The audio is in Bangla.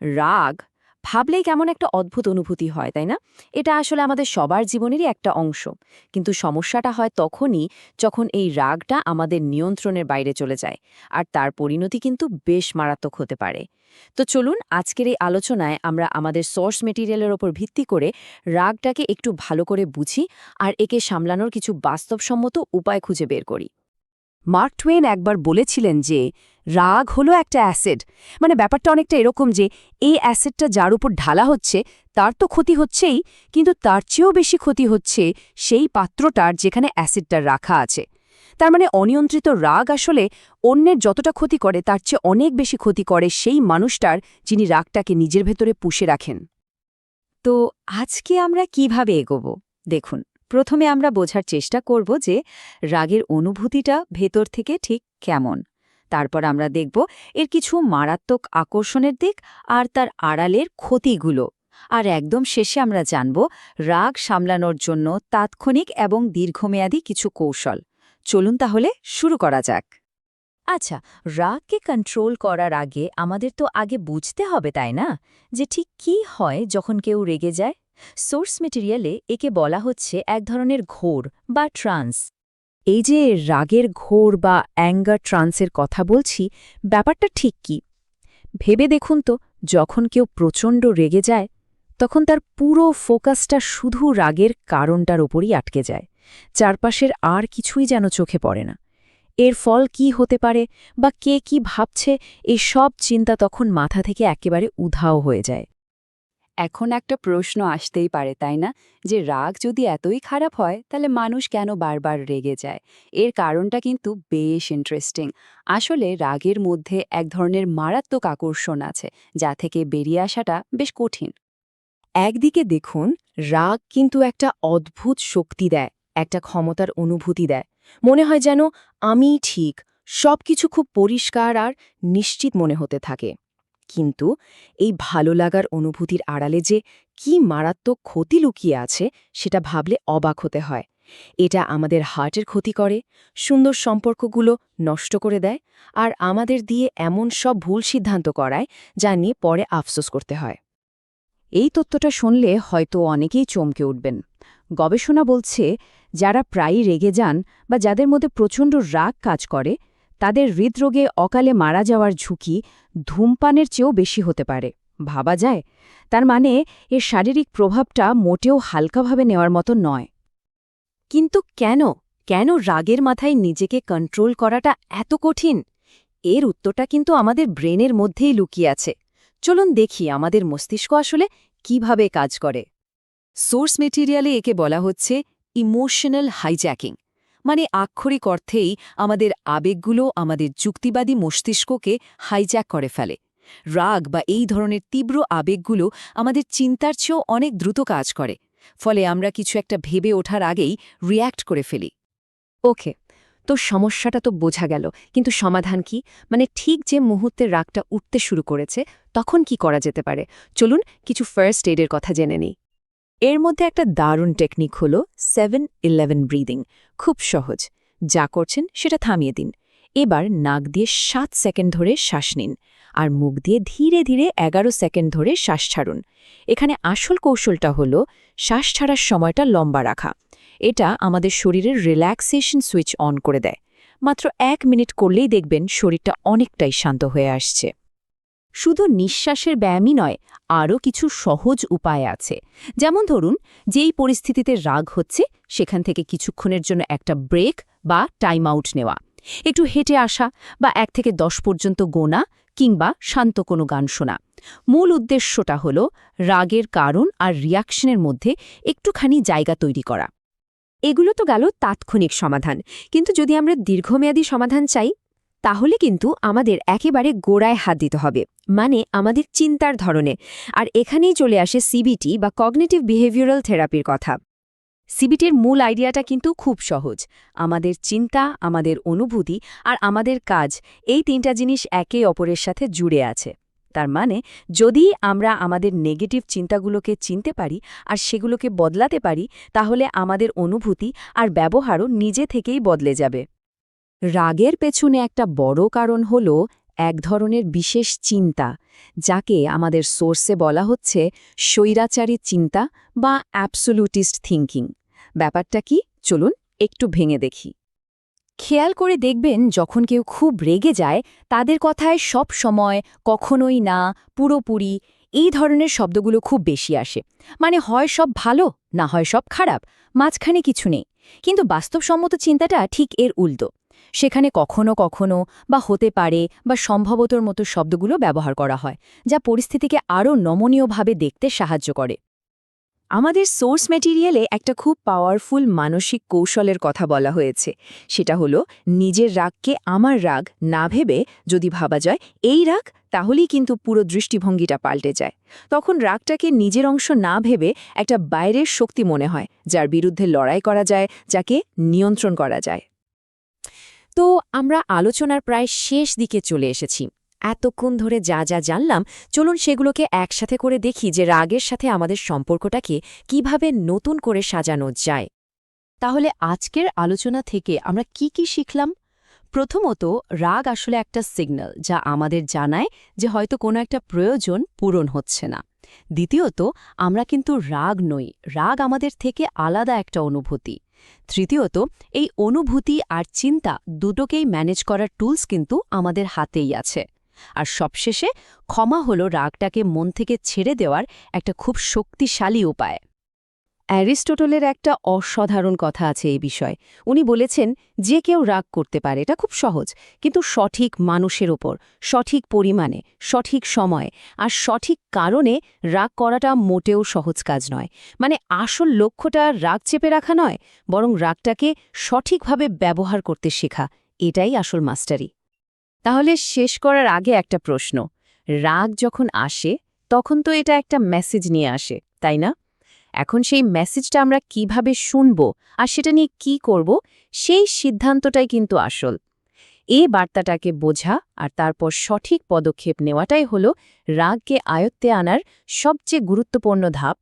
রাগ ভাবলেই কেমন একটা অদ্ভুত অনুভূতি হয়, তাই না? এটা আসলে আমাদের সবার জীবনেরই একটা অংশ। কিন্তু সমস্যাটা হয় তখনই যখন এই রাগটা আমাদের নিয়ন্ত্রণের বাইরে চলে যায় আর তার পরিণতি কিন্তু বেশ মারাত্মক হতে পারে। তো চলুন আজকের এই আলোচনায় আমরা আমাদের সোর্স মেটিরিয়ালের ওপর ভিত্তি করে রাগটাকে একটু ভালো করে বুঝি আর একে সামলানোর কিছু বাস্তবসম্মত উপায় খুঁজে বের করি। মার্ক টুয়েন একবার বলেছিলেন যে রাগ হলো একটা অ্যাসিড। মানে ব্যাপারটা অনেকটা এরকম যে, এই অ্যাসিডটা যার উপর ঢালা হচ্ছে, তার তো ক্ষতি হচ্ছেই, কিন্তু তার চেয়েও বেশি ক্ষতি হচ্ছে সেই পাত্রটার যেখানে অ্যাসিডটা রাখা আছে। তার মানে অনিয়ন্ত্রিত রাগ আসলে অন্যের যতটা ক্ষতি করে, তার চেয়ে অনেক বেশি ক্ষতি করে সেই মানুষটার যিনি রাগটাকে নিজের ভেতরে পুষে রাখেন। তো আজকে আমরা কীভাবে এগোব? দেখুন, প্রথমে আমরা বোঝার চেষ্টা করব যে রাগের অনুভূতিটা ভেতর থেকে ঠিক কেমন। তারপর আমরা দেখব এর কিছু মারাত্মক আকর্ষণের দিক আর তার আড়ালের ক্ষতিগুলো। আর একদম শেষে আমরা জানব রাগ সামলানোর জন্য তাৎক্ষণিক এবং দীর্ঘমেয়াদী কিছু কৌশল। চলুন তাহলে শুরু করা যাক। আচ্ছা রাগকে কন্ট্রোল করার আগে আমাদের তো আগে বুঝতে হবে, তাই না? যে ঠিক কি হয় যখন কেউ রেগে যায়? সোর্স মেটেরিয়ালে একে বলা হচ্ছে এক ধরনের ঘোর বা ট্রান্স এই যে রাগের ঘোর বা অ্যাঙ্গার ট্রান্সের কথা বলছি, ব্যাপারটা ঠিক কি? ভেবে দেখুন তো, যখন কেউ প্রচণ্ড রেগে যায়, তখন তার পুরো ফোকাসটা শুধু রাগের কারণটার ওপরই আটকে যায়। চারপাশের আর কিছুই যেন চোখে পড়ে না। এর ফল কি হতে পারে বা কে কি ভাবছে এই সব চিন্তা তখন মাথা থেকে একেবারে উধাও হয়ে যায়। এখন একটা প্রশ্ন আসতেই পারে, তাই না? যে রাগ যদি এতই খারাপ হয়, তাহলে মানুষ কেন বারবার রেগে যায়? এর কারণটা কিন্তু বেশ ইন্টারেস্টিং আসলে রাগের মধ্যে এক ধরনের মারাত্মক আকর্ষণ আছে, যা থেকে বেরিয়ে আসাটা বেশ কঠিন। একদিকে দেখুন, রাগ কিন্তু একটা অদ্ভুত শক্তি দেয়, একটা ক্ষমতার অনুভূতি দেয়। মনে হয় যেন আমি ঠিক, সবকিছু খুব পরিষ্কার আর নিশ্চিত মনে হতে থাকে। কিন্তু এই ভালো লাগার অনুভূতির আড়ালে যে কি মারাত্মক ক্ষতি লুকিয়ে আছে সেটা ভাবলে অবাক হতে হয়। এটা আমাদের হার্টের ক্ষতি করে, সুন্দর সম্পর্কগুলো নষ্ট করে দেয় আর আমাদের দিয়ে এমন সব ভুল সিদ্ধান্ত করায় যা নিয়ে পরে আফসোস করতে হয়। এই তথ্যটা শুনলে হয়তো অনেকেই চমকে উঠবেন। গবেষণা বলছে, যারা প্রায়ই রেগে যান বা যাদের মধ্যে প্রচণ্ড রাগ কাজ করে তাদের হৃদরোগে অকালে মারা যাওয়ার ঝুঁকি ধূমপানের চেয়েও বেশি হতে পারে। ভাবা যায়, তার মানে এর শারীরিক প্রভাবটা মোটেও হালকাভাবে নেওয়ার মতো নয়। কিন্তু কেন? কেন রাগের মাথায় নিজেকে কন্ট্রোল করাটা এত কঠিন? এর উত্তরটা কিন্তু আমাদের ব্রেনের মধ্যেই লুকিয়ে আছে। চলুন দেখি আমাদের মস্তিষ্ক আসলে কীভাবে কাজ করে। সোর্স মেটেরিয়ালে একে বলা হচ্ছে ইমোশনাল হাইজ্যাকিং। মানে আক্ষরিক অর্থেই আমাদের আবেগগুলো আমাদের যুক্তিবাদী মস্তিষ্ককে হাইজ্যাক করে ফেলে। রাগ বা এই ধরনের তীব্র আবেগগুলো আমাদের চিন্তার চেয়েও অনেক দ্রুত কাজ করে, ফলে আমরা কিছু একটা ভেবে ওঠার আগেই রিয়্যাক্ট করে ফেলি। ওকে, তো সমস্যাটা তো বোঝা গেল, কিন্তু সমাধান কি? মানে ঠিক যে মুহূর্তে রাগটা উঠতে শুরু করেছে, তখন কি করা যেতে পারে? চলুন কিছু ফার্স্ট এডের কথা জেনে নিই। এর মধ্যে একটা দারুণ টেকনিক হল সেভেন ইলেভেন ব্রিদিং খুব সহজ। যা করছেন সেটা থামিয়ে দিন। এবার নাক দিয়ে সাত সেকেন্ড ধরে শ্বাস নিন আর মুখ দিয়ে ধীরে ধীরে এগারো সেকেন্ড ধরে শ্বাস ছাড়ুন। এখানে আসল কৌশলটা হল শ্বাস ছাড়ার সময়টা লম্বা রাখা। এটা আমাদের শরীরের রিল্যাক্সেশন সুইচ অন করে দেয়। মাত্র এক মিনিট করলেই দেখবেন শরীরটা অনেকটাই শান্ত হয়ে আসছে। শুধু নিঃশ্বাসের ব্যায়ামই নয়, আরও কিছু সহজ উপায় আছে। যেমন ধরুন, যেই পরিস্থিতিতে রাগ হচ্ছে, সেখান থেকে কিছুক্ষণের জন্য একটা ব্রেক বা টাইম আউট নেওয়া। একটু হেঁটে আসা বা এক থেকে দশ পর্যন্ত গোনা কিংবা শান্ত কোনো গান শোনা। মূল উদ্দেশ্যটা হল রাগের কারণ আর রিয়াকশনের মধ্যে একটুখানি জায়গা তৈরি করা। এগুলো তো গেল তাৎক্ষণিক সমাধান। কিন্তু যদি আমরা দীর্ঘমেয়াদী সমাধান চাই তাহলে কিন্তু আমাদের একেবারে গোড়ায় হাত দিতে হবে মানে আমাদের চিন্তার ধরনে। আর এখানেই চলে আসে সিবিটি বা কগনিটিভ বিহেভিয়ারাল থেরাপির কথা। সিবিটির মূল আইডিয়াটা কিন্তু খুব সহজ। আমাদের চিন্তা, আমাদের অনুভূতি আর আমাদের কাজ, এই তিনটা জিনিস একে অপরের সাথে জুড়ে আছে। তার মানে যদি আমরা আমাদের নেগেটিভ চিন্তাগুলোকে চিনতে পারি আর সেগুলোকে বদলাতে পারি, তাহলে আমাদের অনুভূতি আর ব্যবহারও নিজে থেকেই বদলে যাবে। রাগের পেছনে একটা বড় কারণ হল এক ধরনের বিশেষ চিন্তা, যাকে আমাদের সোর্সে বলা হচ্ছে স্বৈরাচারী চিন্তা বা অ্যাবসোলুটিস্ট থিঙ্কিং ব্যাপারটা কি? চলুন একটু ভেঙে দেখি। খেয়াল করে দেখবেন, যখন কেউ খুব রেগে যায়, তাদের কথায় সব সময় কখনোই না, পুরোপুরি, এই ধরনের শব্দগুলো খুব বেশি আসে। মানে হয় সব ভালো, না হয় সব খারাপ, মাঝখানে কিছু নেই। কিন্তু বাস্তবসম্মত চিন্তাটা ঠিক এর উল্টো। সেখানে কখনো কখনো বা হতে পারে বা সম্ভবতর মতো শব্দগুলো ব্যবহার করা হয়, যা পরিস্থিতিকে আরও নমনীয়ভাবে দেখতে সাহায্য করে। আমাদের সোর্স ম্যাটেরিয়ালে একটা খুব পাওয়ারফুল মানসিক কৌশলের কথা বলা হয়েছে। সেটা হলো, নিজের রাগকে আমার রাগ না ভেবে যদি ভাবা যায়, এই রাগ? তাহলেই কিন্তু পুরো দৃষ্টিভঙ্গিটা পাল্টে যায়। তখন রাগটাকে নিজের অংশ না ভেবে একটা বাইরের শক্তি মনে হয়, যার বিরুদ্ধে লড়াই করা যায়, যাকে নিয়ন্ত্রণ করা যায়। তো আমরা আলোচনার প্রায় শেষ দিকে চলে এসেছি। এতক্ষণ ধরে যা যা জানলাম, চলুন সেগুলোকে একসাথে করে দেখি যে রাগের সাথে আমাদের সম্পর্কটাকে কীভাবে নতুন করে সাজানো যায়। তাহলে আজকের আলোচনা থেকে আমরা কি কি শিখলাম? প্রথমত, রাগ আসলে একটা সিগন্যাল যা আমাদের জানায় যে হয়তো কোনো একটা প্রয়োজন পূরণ হচ্ছে না। দ্বিতীয়ত, আমরা কিন্তু রাগ নই। রাগ আমাদের থেকে আলাদা একটা অনুভূতি। তৃতীয়ত, এই অনুভূতি আর চিন্তা দুটোকেই ম্যানেজ করার টুলস কিন্তু আমাদের হাতেই আছে। আর সবশেষে ক্ষমা হলো রাগটাকে মন থেকে ছেড়ে দেওয়ার একটা খুব শক্তিশালী উপায়। অ্যারিস্টোটলের একটা অসাধারণ কথা আছে এই বিষয়ে। উনি বলেছেন, যে কেউ রাগ করতে পারে, এটা খুব সহজ, কিন্তু সঠিক মানুষের ওপর, সঠিক পরিমাণে, সঠিক সময়ে আর সঠিক কারণে রাগ করাটা মোটেও সহজ কাজ নয়। মানে আসল লক্ষ্যটা রাগ চেপে রাখা নয়, বরং রাগটাকে সঠিকভাবে ব্যবহার করতে শেখা, এটাই আসল মাস্টারি। তাহলে শেষ করার আগে একটা প্রশ্ন, রাগ যখন আসে, তখন তো এটা একটা মেসেজ নিয়ে আসে, তাই না? এখন সেই মেসেজটা আমরা কীভাবে শুনব আর সেটা নিয়ে কী করব, সেই সিদ্ধান্তটাই কিন্তু আসল। এই বার্তাটাকে বোঝা আর তারপর সঠিক পদক্ষেপ নেওয়াটাই হল রাগকে আয়ত্তে আনার সবচেয়ে গুরুত্বপূর্ণ ধাপ।